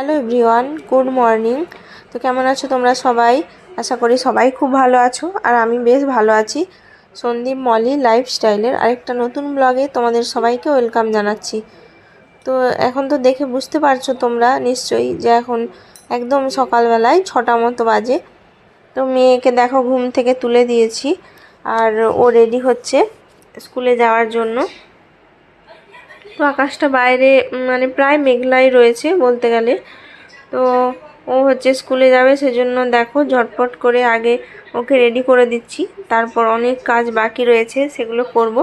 Hello everyone good morning তো কেমন আছো তোমরা সবাই? আশা করি সবাই খুব ভালো আছো, আর আমি বেশ ভালো আছি। সন্দীপ মলি লাইফস্টাইলের আরেকটা নতুন ব্লগে তোমাদের সবাইকে ওয়েলকাম জানাচ্ছি। তো এখন তো দেখে বুঝতে পারছ তোমরা নিশ্চয়ই যে এখন একদম সকালবেলায় ছটা মতো বাজে। তো মেয়েকে দেখো ঘুম থেকে তুলে দিয়েছি, আর ও রেডি হচ্ছে স্কুলে যাওয়ার জন্য। তো আকাশটা বাইরে মানে প্রায় মেঘলাই রয়েছে বলতে গেলে। তো ও হচ্ছে স্কুলে যাবে, সেজন্য দেখো ঝটপট করে আগে ওকে রেডি করে দিচ্ছি। তারপর অনেক কাজ বাকি রয়েছে, সেগুলো করব।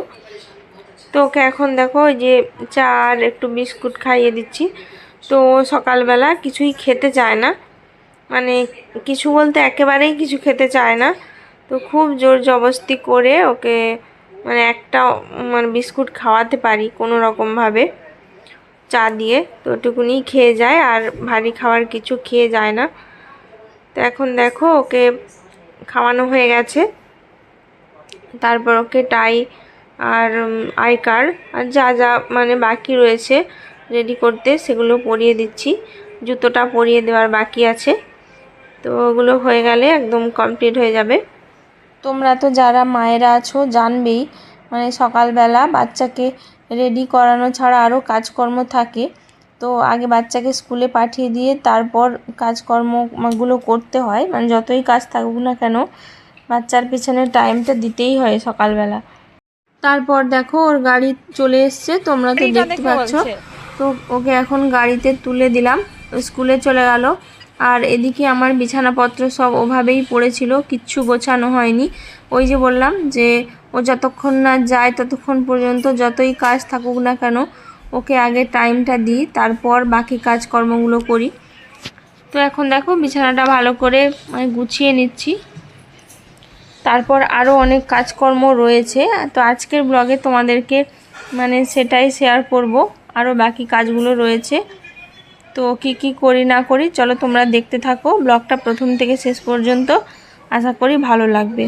তো ওকে এখন দেখো ওই যে চা আর একটু বিস্কুট খাইয়ে দিচ্ছি। তো সকালবেলা কিছুই খেতে চায় না। মানে কিছু বলতে একেবারেই কিছু খেতে চায় না। তো খুব জোর জবস্তি করে ওকে মানে একটা মানে বিস্কুট খাওয়াতে পারি কোনো রকমভাবে চা দিয়ে তো ওটুকুনি খেয়ে যায় আর ভারী খাবার কিছু খেয়ে যায় না। তো এখন দেখো ওকে খাওয়ানো হয়ে গেছে। তারপর ওকে টাই আর আই কার্ড আর যা যা মানে বাকি রয়েছে রেডি করতে সেগুলো পরিয়ে দিচ্ছি। জুতোটা পরিয়ে দেওয়ার বাকি আছে। তো ওগুলো হয়ে গেলে একদম কমপ্লিট হয়ে যাবে। তোমরা তো যারা মায়েরা আছো জানবেই মানে সকালবেলা বাচ্চাকে রেডি করানো ছাড়া আরও কাজকর্ম থাকে। তো আগে বাচ্চাকে স্কুলে পাঠিয়ে দিয়ে তারপর কাজকর্মগুলো করতে হয়। মানে যতই কাজ থাকুক না কেন বাচ্চার পিছনে টাইমটা দিতেই হয় সকালবেলা। তারপর দেখো ওর গাড়ি চলে এসছে তোমরা তো দেখতে পাচ্ছ। তো ওকে এখন গাড়িতে তুলে দিলাম স্কুলে চলে গেল। আর এদিকে আমার বিছানাপত্র সব ওভাবেই পড়েছিল, কিচ্ছু গোছানো হয়নি। ওই যে বললাম যে ও যতক্ষণ না যায় ততক্ষণ পর্যন্ত যতই কাজ থাকুক না কেন, ওকে আগে টাইমটা দিই, তারপর বাকি কাজকর্মগুলো করি। তো এখন দেখো বিছানাটা ভালো করে মানে গুছিয়ে নিচ্ছি। তারপর আরও অনেক কাজকর্ম রয়েছে। তো আজকের ব্লগে তোমাদেরকে মানে সেটাই শেয়ার করব। আরও বাকি কাজগুলো রয়েছে। তো কি কি করি না করি, চলো তোমরা দেখতে থাকো। ব্লগটা প্রথম থেকে শেষ পর্যন্ত। আশা করি ভালো লাগবে।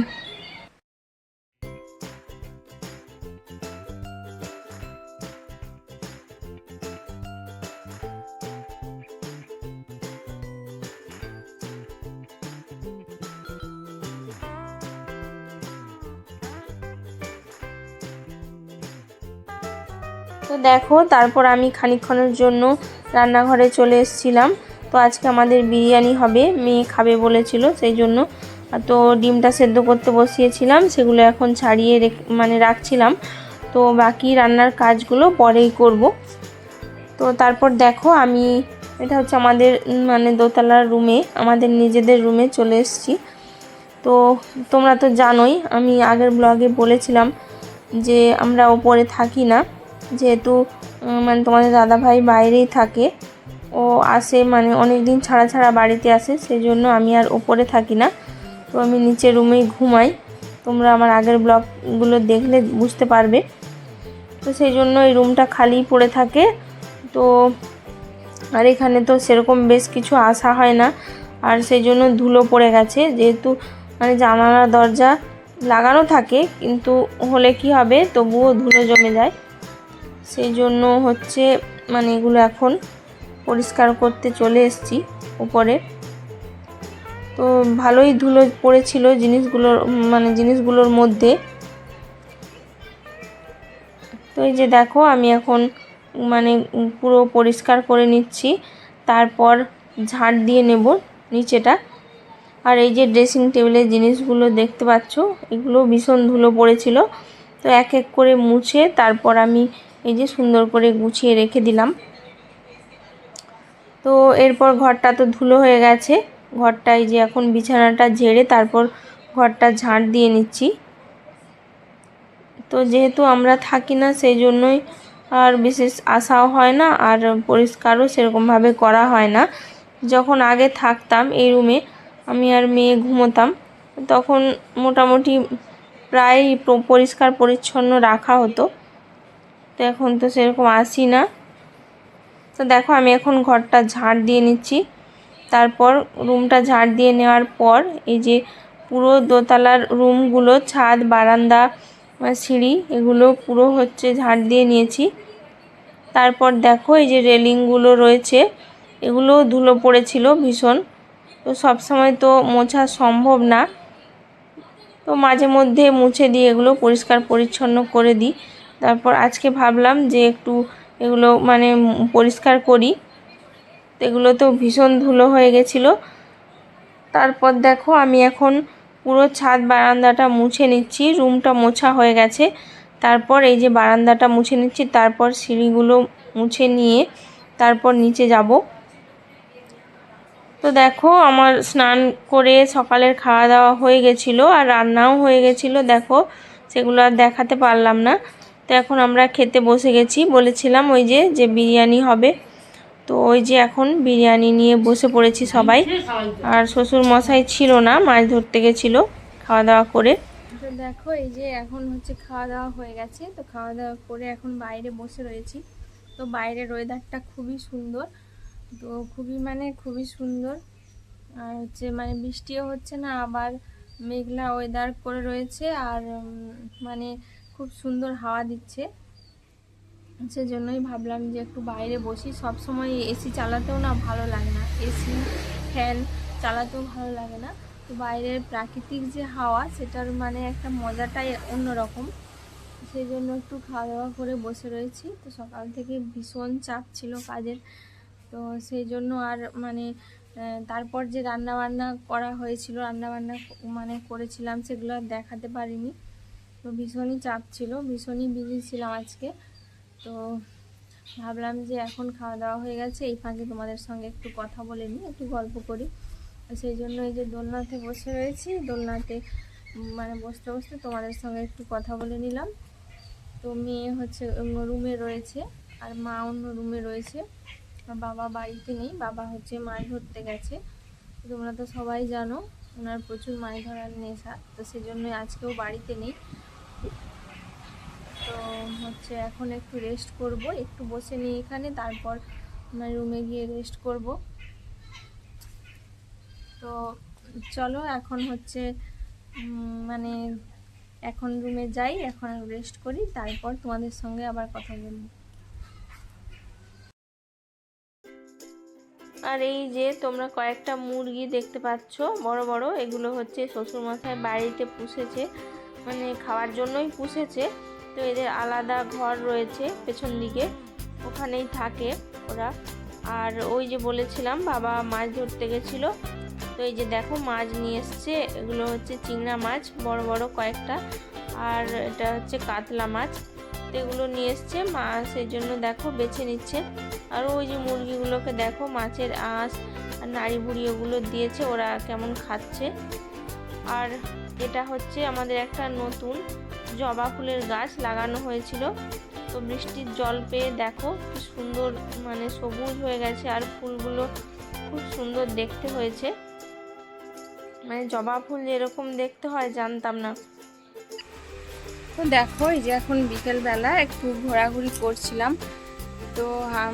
তো দেখো, তারপর আমি খানিকক্ষণের জন্য রান্নাঘরে চলে এসেছিলাম। তো আজকে আমাদের বিরিয়ানি হবে, মেয়ে খাবে বলেছিল সেই জন্য। তো ডিমটা সেদ্ধ করতে বসিয়েছিলাম, সেগুলো এখন ছাড়িয়ে মানে রাখছিলাম। তো বাকি রান্নার কাজগুলো পরেই করব। তো তারপর দেখো, আমি, এটা হচ্ছে আমাদের মানে দোতলার রুমে, আমাদের নিজেদের রুমে চলে এসেছি। তো তোমরা তো জানোই, আমি আগের ব্লগে বলেছিলাম যে আমরা ওপরে থাকি না। যেহেতু মানে তোমাদের দাদাভাই বাইরেই থাকে, ও আসে মানে অনেক দিন ছাড়া ছাড়া বাড়িতে আসে সেই জন্য আমি আর ওপরে থাকি না। তো আমি নিচে রুমেই ঘুমাই। তোমরা আমার আগের ব্লগগুলো দেখলে বুঝতে পারবে। তো সেই জন্য এই রুমটা খালি পড়ে থাকে। তো, আর এখানে তো সেরকম বেশ কিছু আসা হয় না। আর সেই জন্য ধুলো পড়ে গেছে। যেহেতু মানে জানালা দরজা লাগানো থাকে, কিন্তু হলে কি হবে, তবুও ধুলো জমে যায়। সেই জন্য হচ্ছে মানে এগুলো এখন পরিষ্কার করতে চলে এসেছি উপরে। তো ভালোই ধুলো পড়েছিল জিনিসগুলোর মানে জিনিসগুলোর মধ্যে। তো এই যে দেখো, আমি এখন মানে পুরো পরিষ্কার করে নিচ্ছি। তারপর ঝাড় দিয়ে নেব নিচেটা। আর এই যে ড্রেসিং টেবিলের জিনিসগুলো দেখতে পাচ্ছ, এগুলো ভীষণ ধুলো পড়েছিল। তো এক এক করে মুছে, তারপর আমি এই যে সুন্দর করে গুছিয়ে রেখে দিলাম। তো এরপর ঘরটা তো ধুলো হয়ে গেছে। ঘরটায় যে এখন বিছানাটা ঝেড়ে তারপর ঘরটা ঝাড় দিয়ে নিচ্ছি। তো যেহেতু আমরা থাকি না, সেই জন্যই আর বিশেষ আশাও হয় না আর পরিষ্কারও সেরকমভাবে করা হয় না। যখন আগে থাকতাম এই রুমে আমি আর মেয়ে ঘুমোতাম, তখন মোটামুটি প্রায় পরিষ্কার পরিচ্ছন্ন রাখা হতো। তো এখন তো সেরকম আসি না। তো দেখো আমি এখন ঘরটা ঝাড় দিয়ে নিচ্ছি। তারপর রুমটা ঝাড় দিয়ে নেওয়ার পর এই যে পুরো দোতলার রুমগুলো, ছাদ, বারান্দা সিঁড়ি, এগুলো পুরো হচ্ছে ঝাড় দিয়ে নিয়েছি। তারপর দেখো এই যে রেলিংগুলো রয়েছে এগুলো ধুলো পড়েছিল ভীষণ। তো সব সময় তো মোছা সম্ভব না। তো মাঝে মধ্যে মুছে দিয়ে এগুলো পরিষ্কার পরিচ্ছন্ন করে দিই। তারপর আজকে ভাবলাম যে একটু এগুলো মানে পরিষ্কার করি। এগুলো তো ভীষণ ধুলো হয়ে গেছিল। তারপর দেখো আমি এখন পুরো ছাদ বারান্দাটা মুছে নিচ্ছি, রুমটা মোছা হয়ে গেছে। তারপর এই যে বারান্দাটা মুছে নিচ্ছি, তারপর সিঁড়িগুলো মুছে নিয়ে তারপর নিচে যাব। তো দেখো আমার স্নান করে সকালের খাওয়া দাওয়া হয়ে গেছিল আর রান্নাও হয়ে গেছিল। দেখো সেগুলো আর দেখাতে পারলাম না। তো এখন আমরা খেতে বসে গেছি। বলেছিলাম ওই যে যে বিরিয়ানি হবে। তো ওই যে এখন বিরিয়ানি নিয়ে বসে পড়েছি সবাই। আর শ্বশুর মশাই ছিল না, মাছ ধরতে গেছিল খাওয়া দাওয়া করে। তো দেখো, এই যে এখন হচ্ছে খাওয়া দাওয়া হয়ে গেছে। তো খাওয়া দাওয়া করে এখন বাইরে বসে রয়েছি। তো বাইরের ওয়েদারটা খুবই সুন্দর। তো খুবই মানে খুবই সুন্দর। আর হচ্ছে মানে বৃষ্টিও হচ্ছে না, আবার মেঘলা ওয়েদার করে রয়েছে। আর মানে খুব সুন্দর হাওয়া দিচ্ছে। সেজন্যই ভাবলাম যে একটু বাইরে বসি। সব সময় এসি চালাতেও না ভালো লাগে না। এসি ফ্যান চালাতেও ভালো লাগে না। তো বাইরের প্রাকৃতিক যে হাওয়া, সেটার মানে একটা মজাটাই অন্যরকম। সেই জন্য একটু খাওয়া দাওয়া করে বসে রয়েছি। তো সকাল থেকে ভীষণ চাপ ছিল কাজের। তো সেই জন্য আর মানে তারপর যে রান্না বান্না করা হয়েছিল রান্না বান্না মানে করেছিলাম, সেগুলো আর দেখাতে পারিনি। তো ভীষণই চাপ ছিল, ভীষণই বিজি ছিলাম আজকে। তো ভাবলাম যে এখন খাওয়া দাওয়া হয়ে গেছে, এই ফাঁকে তোমাদের সঙ্গে একটু কথা বলে নিই, একটু গল্প করি। সেই জন্য এই যে দোলনাতে বসে রয়েছি, দোলনাতে মানে বসতে বসতে তোমাদের সঙ্গে একটু কথা বলে নিলাম। তো মেয়ে হচ্ছে রুমে রয়েছে, আর মা অন্য রুমে রয়েছে। বাবা বাড়িতে নেই, বাবা হচ্ছে মাছ ধরতে গেছে। তোমরা তো সবাই জানো, ওনার প্রচুর মাছ ধরার নেশা, তো সেজন্যই আজকেও বাড়িতে নেই। তো, হচ্ছে এখন একটু রেস্ট করব, একটু বসে নিই এখানে, তারপর আমার রুমে গিয়ে রেস্ট করব। তো, চলো এখন হচ্ছে মানে এখন রুমে যাই, এখন রেস্ট করি, তারপর তোমাদের সঙ্গে আবার কথা বলব। আর এই যে তোমরা কয়েকটা মুরগি দেখতে পাচ্ছ, বড় বড়, এগুলো হচ্ছে শ্বশুর শ্বশুরমশাই বাড়িতে পুষেছে। মানে খাওয়ার জন্যই পুষেছে। তো এদের আলাদা ঘর রয়েছে পেছন দিকে, ওখানেই থাকে ওরা। আর ওই যে বলেছিলাম, বাবা মাছ ধরতে গেছিল। তো এই যে দেখো, মাছ নিয়ে এসছে। এগুলো হচ্ছে চিংড়া মাছ, বড় বড় কয়েকটা। আর এটা হচ্ছে কাতলা মাছ। তো এগুলো নিয়ে এসছে, মা সেই জন্য দেখো বেছে নিচ্ছে। আর ওই যে মুরগিগুলোকে দেখো, মাছের আঁশ আর নাড়ি বুড়ি ওগুলো দিয়েছে, ওরা কেমন খাচ্ছে। আর এটা হচ্ছে আমাদের একটা নতুন জবা ফুলের গাছ লাগানো হয়েছিল। তো বৃষ্টির জল পেয়ে দেখো কি সুন্দর মানে সবুজ হয়ে গেছে আর ফুলগুলো খুব সুন্দর দেখতে হয়েছে। মানে জবা ফুল যেরকম দেখতে হয় জানতাম না। তো দেখো, এই যে এখন বিকেলবেলা একটু ঘোরাঘুরি করছিলাম। তো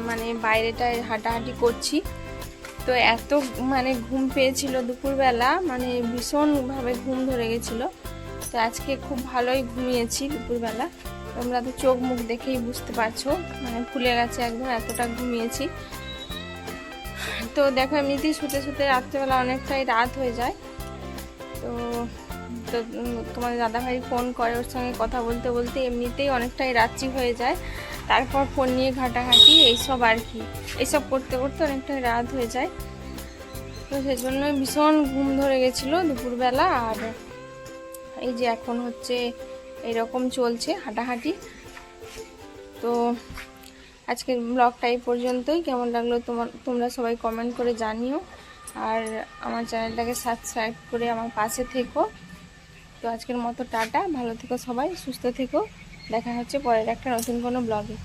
মানে বাইরেটায় হাঁটাহাঁটি করছি। তো এত মানে ঘুম পেয়েছিল দুপুরবেলা মানে ভীষণভাবে ঘুম ধরে গেছিল। তো আজকে খুব ভালোই ঘুমিয়েছি দুপুরবেলা। তোমরা তো চোখ মুখ দেখেই বুঝতে পারছ মানে ফুলে গেছে একদম এতটা ঘুমিয়েছি। তো দেখো, এমনিতেই শুতে শুতে রাত্রেবেলা অনেকটাই রাত হয়ে যায়। তো তো তোমার দাদাভাই ফোন করে ওর সঙ্গে কথা বলতে বলতে এমনিতেই অনেকটাই রাত্রি হয়ে যায়। তারপর ফোন নিয়ে ঘাটাঘাটি, এইসব আর কি। এইসব করতে করতে অনেকটাই রাত হয়ে যায়। তো সেজন্য ভীষণ ঘুম ধরে গেছিল দুপুরবেলা। আর এই যে এখন হচ্ছে এরকম চলছে হাঁটাহাঁটি। তো আজকের ব্লগটা এই পর্যন্তই। কেমন লাগল তোমার, তোমরা সবাই কমেন্ট করে জানিও। আর আমার চ্যানেলটাকে সাবস্ক্রাইব করে আমার পাশে থেকো। তো আজকের মতো টাটা। ভালো থেকো সবাই, সুস্থ থেকো। দেখা হচ্ছে পরের একটা নতুন কোনো ব্লগে।